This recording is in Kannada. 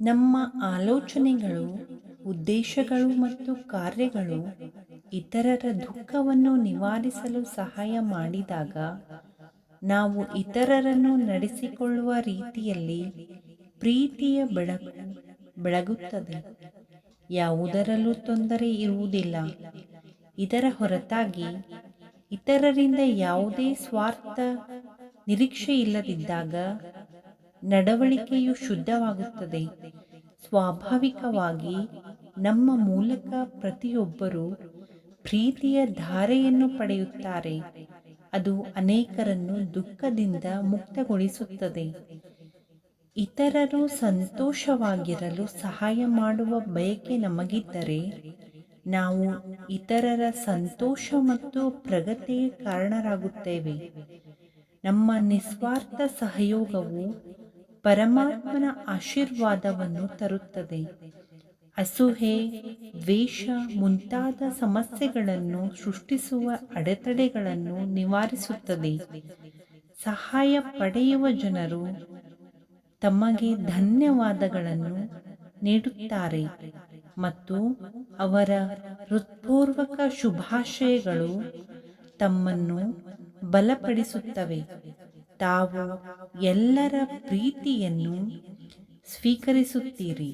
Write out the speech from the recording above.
ನಮ್ಮ ಆಲೋಚನೆಗಳು, ಉದ್ದೇಶಗಳು ಮತ್ತು ಕಾರ್ಯಗಳು ಇತರರ ದುಃಖವನ್ನು ನಿವಾರಿಸಲು ಸಹಾಯ ಮಾಡಿದಾಗ, ನಾವು ಇತರರನ್ನು ನಡೆಸಿಕೊಳ್ಳುವ ರೀತಿಯಲ್ಲಿ ಪ್ರೀತಿಯ ಬೆಳಕು ಬೆಳಗುತ್ತದೆ. ಯಾವುದರಲ್ಲೂ ತೊಂದರೆ ಇರುವುದಿಲ್ಲ. ಇದರ ಹೊರತಾಗಿ ಇತರರಿಂದ ಯಾವುದೇ ಸ್ವಾರ್ಥ ನಿರೀಕ್ಷೆ ಇಲ್ಲದಿದ್ದಾಗ ನಡವಳಿಕೆಯು ಶುದ್ಧವಾಗುತ್ತದೆ. ಸ್ವಾಭಾವಿಕವಾಗಿ ನಮ್ಮ ಮೂಲಕ ಪ್ರತಿಯೊಬ್ಬರೂ ಪ್ರೀತಿಯ ಧಾರೆಯನ್ನು ಪಡೆಯುತ್ತಾರೆ. ಅದು ಅನೇಕರನ್ನು ದುಃಖದಿಂದ ಮುಕ್ತಗೊಳಿಸುತ್ತದೆ. ಇತರರು ಸಂತೋಷವಾಗಿರಲು ಸಹಾಯ ಮಾಡುವ ಬಯಕೆ ನಮಗಿದ್ದರೆ, ನಾವು ಇತರರ ಸಂತೋಷ ಮತ್ತು ಪ್ರಗತಿಗೆ ಕಾರಣರಾಗುತ್ತೇವೆ. ನಮ್ಮ ನಿಸ್ವಾರ್ಥ ಸಹಯೋಗವು ಪರಮಾತ್ಮನ ಆಶೀರ್ವಾದವನ್ನು ತರುತ್ತದೆ. ಅಸೂಹೆ, ದ್ವೇಷ ಮುಂತಾದ ಸಮಸ್ಯೆಗಳನ್ನು ಸೃಷ್ಟಿಸುವ ಅಡೆತಡೆಗಳನ್ನು ನಿವಾರಿಸುತ್ತದೆ. ಸಹಾಯ ಪಡೆಯುವ ಜನರು ತಮಗೆ ಧನ್ಯವಾದಗಳನ್ನು ನೀಡುತ್ತಾರೆ ಮತ್ತು ಅವರ ಹೃತ್ಪೂರ್ವಕ ಶುಭಾಶಯಗಳು ತಮ್ಮನ್ನು ಬಲಪಡಿಸುತ್ತವೆ. ತಾವು ಎಲ್ಲರ ಪ್ರೀತಿಯನ್ನು ಸ್ವೀಕರಿಸುತ್ತೀರಿ.